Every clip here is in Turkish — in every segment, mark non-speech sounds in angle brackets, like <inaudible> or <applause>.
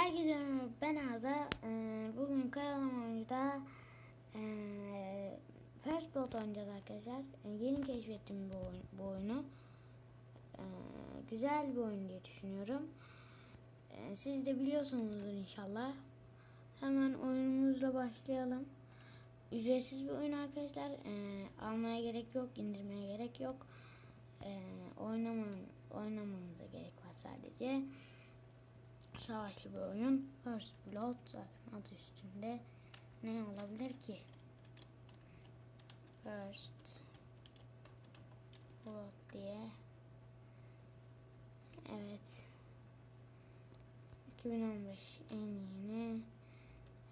Herkese merhaba, ben Arda. Ee, bugün Karalan Oyuncu'da ee, First Blood oynayacağız arkadaşlar. Ee, yeni keşfettim bu, oyun, bu oyunu. Ee, güzel bir oyun diye düşünüyorum. Ee, siz de biliyorsunuzdur inşallah. Hemen oyunumuzla başlayalım. Ücretsiz bir oyun arkadaşlar. Ee, almaya gerek yok, indirmeye gerek yok. Ee, oynaman, oynamanıza gerek var sadece savaşlı bir oyun. First Blood zaten adı üstünde. Ne olabilir ki? First Blood diye. Evet. 2015 en yeni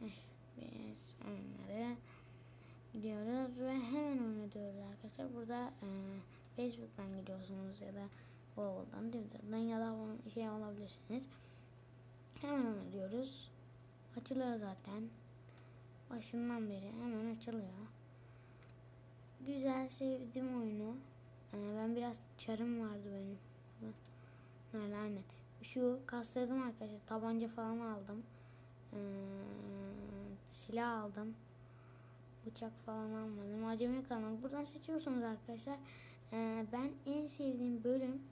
FPS oyunları diyoruz ve hemen oynuyoruz arkadaşlar. Burada e, Facebook'tan gidiyorsunuz ya da Google'dan, Twitter'dan ya da şey olabilirsiniz. Hemen onu diyoruz. Açılıyor zaten. Başından beri hemen açılıyor. Güzel sevdim oyunu. Ee, ben biraz çarım vardı benim. Nerede aynen. Şu kastırdım arkadaşlar. Tabanca falan aldım. Ee, silah aldım. Bıçak falan almadım. Acemi kanal. Buradan seçiyorsunuz arkadaşlar. Ee, ben en sevdiğim bölüm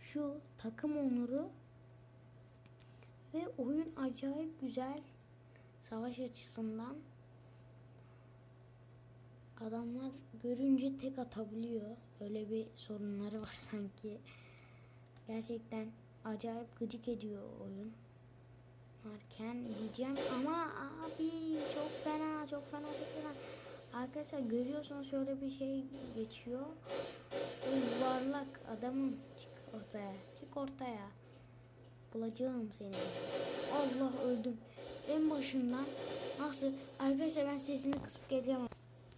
şu takım onuru ve oyun acayip güzel savaş açısından. Adamlar görünce tek atabiliyor. Öyle bir sorunları var <laughs> sanki. Gerçekten acayip gıcık ediyor oyun. Varken diyeceğim ama abi çok fena çok fena çok fena. Arkadaşlar görüyorsunuz şöyle bir şey geçiyor. O yuvarlak adamın çık ortaya çık ortaya. Bulacağım seni. Allah öldüm. En başından nasıl? Arkadaşlar ben sesini kısıp geleceğim.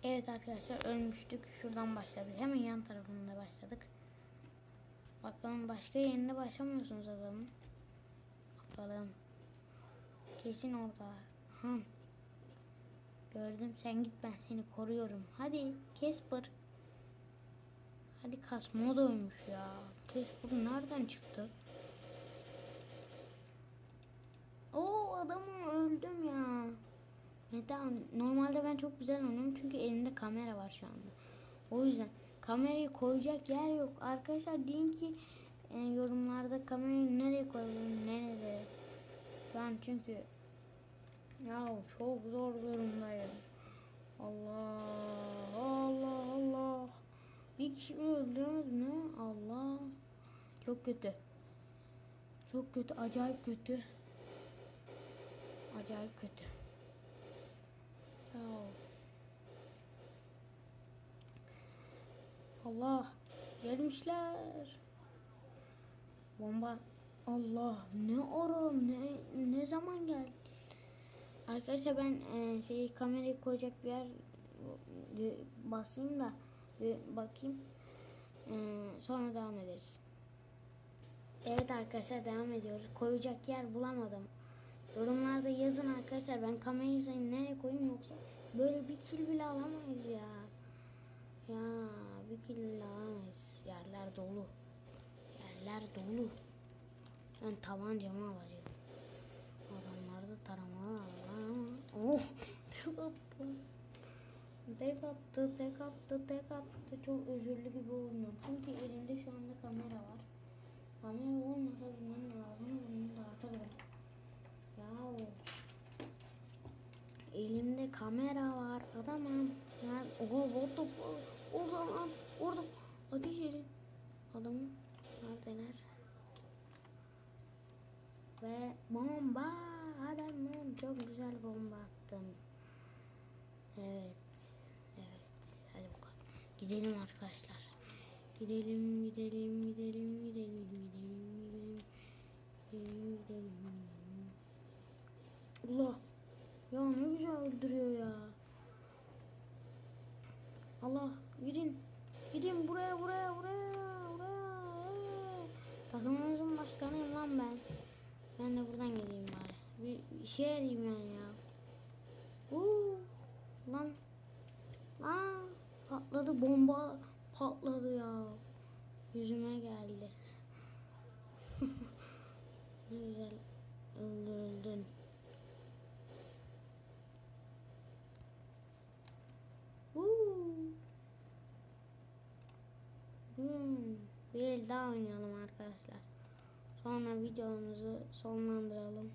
Evet arkadaşlar ölmüştük. Şuradan başladık. Hemen yan tarafında başladık. Bakalım başka yerinde başlamıyorsunuz adamın. Bakalım. Kesin orada. Ha. Gördüm sen git ben seni koruyorum. Hadi Casper. Hadi kasma oymuş ya. Casper nereden çıktı? Oo adamım öldüm ya. Neden? Normalde ben çok güzel oynuyorum çünkü elimde kamera var şu anda. O yüzden kamerayı koyacak yer yok. Arkadaşlar deyin ki e, yorumlarda kamerayı nereye koyalım, nerede? Şu çünkü ya çok zor durumdayım. Allah Allah Allah. Bir kişi bile öldüremedim ne? Allah. Çok kötü. Çok kötü, acayip kötü. Acayip kötü. Allah gelmişler. Bomba. Allah ne ara ne ne zaman geldi? Arkadaşlar ben e, şey kamerayı koyacak bir yer basayım da bir bakayım. E, sonra devam ederiz. Evet arkadaşlar devam ediyoruz. Koyacak yer bulamadım. Yorumlarda yazın arkadaşlar ben kamerayı nereye koyayım yoksa böyle bir kil bile alamayız ya. Ya bir kil bile alamayız. Yerler dolu. Yerler dolu. Ben tabancamı alacağım. Adamlar da taramalı ama. Oh tek attı. Tek attı, tek attı, tek attı. Çok özürlü gibi oynuyor. Çünkü elimde şu anda kamera var. Kamera olmasa bunların ağzını burnunu dağıtırdım. Ya elimde kamera var adamım. Yani oha what the? Orada lan orada ateş edin. Adamın neredeler? Ve bomba adamım çok güzel bomba attım. Evet. Evet. Hadi bakalım. Gidelim arkadaşlar. Gidelim gidelim gidelim gidelim gidelim. Gidelim gidelim. Allah. Güzel öldürüyor ya. Allah gidin. Gidin buraya buraya buraya buraya. Takımınızın başkanıyım lan ben. Ben de buradan geleyim bari. Bir işe yarayayım ben ya. Uuu. Lan. Lan. Patladı bomba. Patladı ya. Yüzüme geldi. <laughs> ne güzel Hmm, bir el daha oynayalım arkadaşlar. Sonra videomuzu sonlandıralım.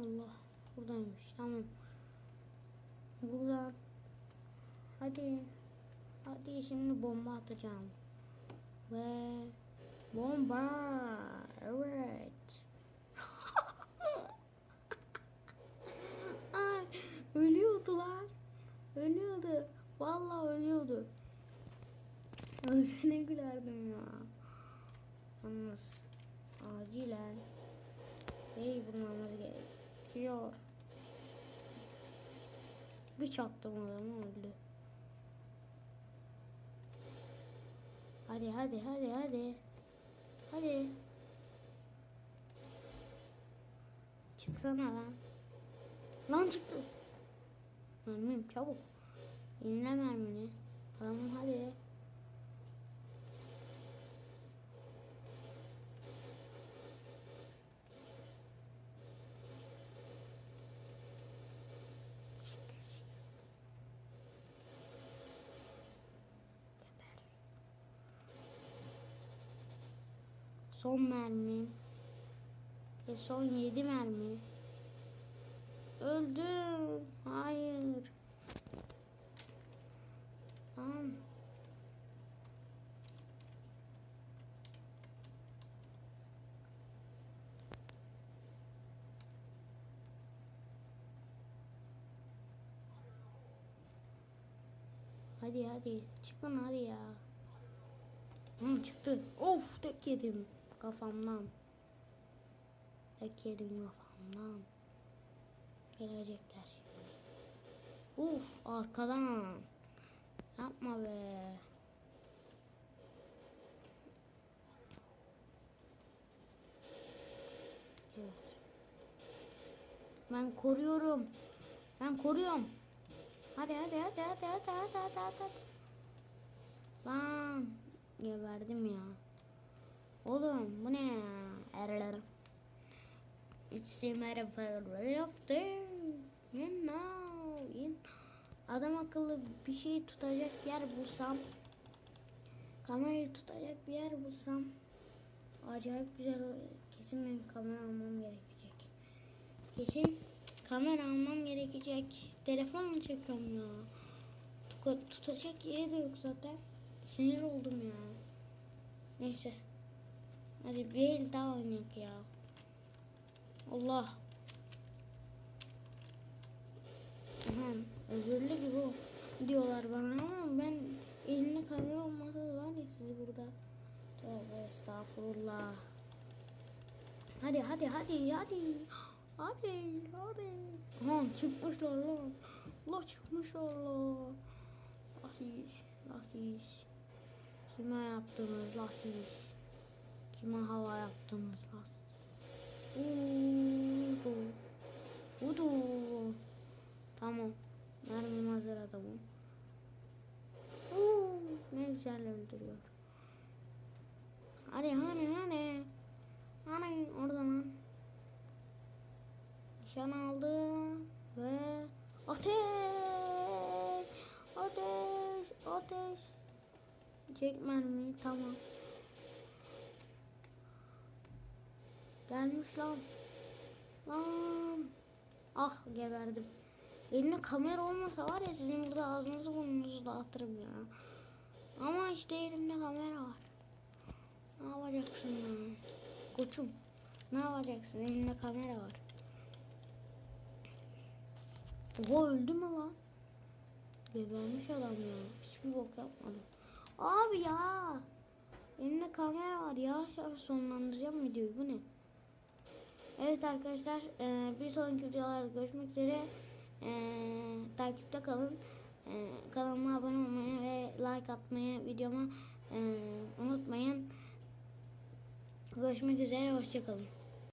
Allah. Buradaymış. Tamam. Buradan. Hadi. Hadi şimdi bomba atacağım. Ve bomba. Evet. <laughs> Ay, ölüyordu lan. Ölüyordu. Vallahi ölüyordu. Ölsene gülerdim ya. Yalnız acilen Hey bulmamız gerekiyor. Bir çaktım adamı öldü. Hadi hadi hadi hadi. Hadi. Çıksana lan. Lan çıktı. Mermim çabuk. Yenile mermini. Adamım hadi. Son mermim. Ve son yedi mermi. Öldüm. Hayır. Lan. Hadi hadi çıkın hadi ya. Hı, çıktı. Of tek yedim kafamdan. Tek kafamdan. Gelecekler şimdi. Uf arkadan. Yapma be. Ben koruyorum. Ben koruyorum. Hadi hadi hadi hadi hadi hadi hadi. hadi. Lan geberdim ya. Oğlum bu ne ya? Erler. It's a matter of day. You know. You Adam akıllı bir şey tutacak yer bulsam. Kamerayı tutacak bir yer bulsam. Acayip güzel. Kesin benim kamera almam gerekecek. Kesin kamera almam gerekecek. Telefonla çekiyorum ya. Tutacak yeri de yok zaten. Sinir oldum ya. Neyse. Hadi bir el daha oynayak ya. Allah. Aha, özürlü gibi diyorlar bana ama ben elimde kamera olmasa var ya sizi burada. Tövbe estağfurullah. Hadi hadi hadi hadi. Hadi hadi. Aha çıkmışlar lan. Allah çıkmışlar lan. Lasis. Lasis. Kime yaptınız lasis? Kime hava yaptınız lasis? Udu. Udu. Tamam. Mermim hazır adamım. Uuu, ne güzel öldürüyor. Hadi hadi hadi. Hadi oradan lan. Nişan aldım ve ateş. Ateş. Ateş. Çek mermiyi tamam. Gelmiş lan. Lan. Ah geberdim. Elimde kamera olmasa var ya sizin burada ağzınızı burnunuzu dağıtırım ya. Ama işte elimde kamera var. Ne yapacaksın ya? Koçum. Ne yapacaksın? Elimde kamera var. Oha öldü mü lan? Gebermiş adam ya. Hiçbir bok yapmadım. Abi ya. Elimde kamera var. Yavaş yavaş sonlandıracağım videoyu. Bu ne? Evet arkadaşlar. eee, bir sonraki videolarda görüşmek üzere. Eee, takipte kalın. Eee, kanalıma abone olmayı ve like atmayı videoma unutmayın. Görüşmek üzere. Hoşçakalın.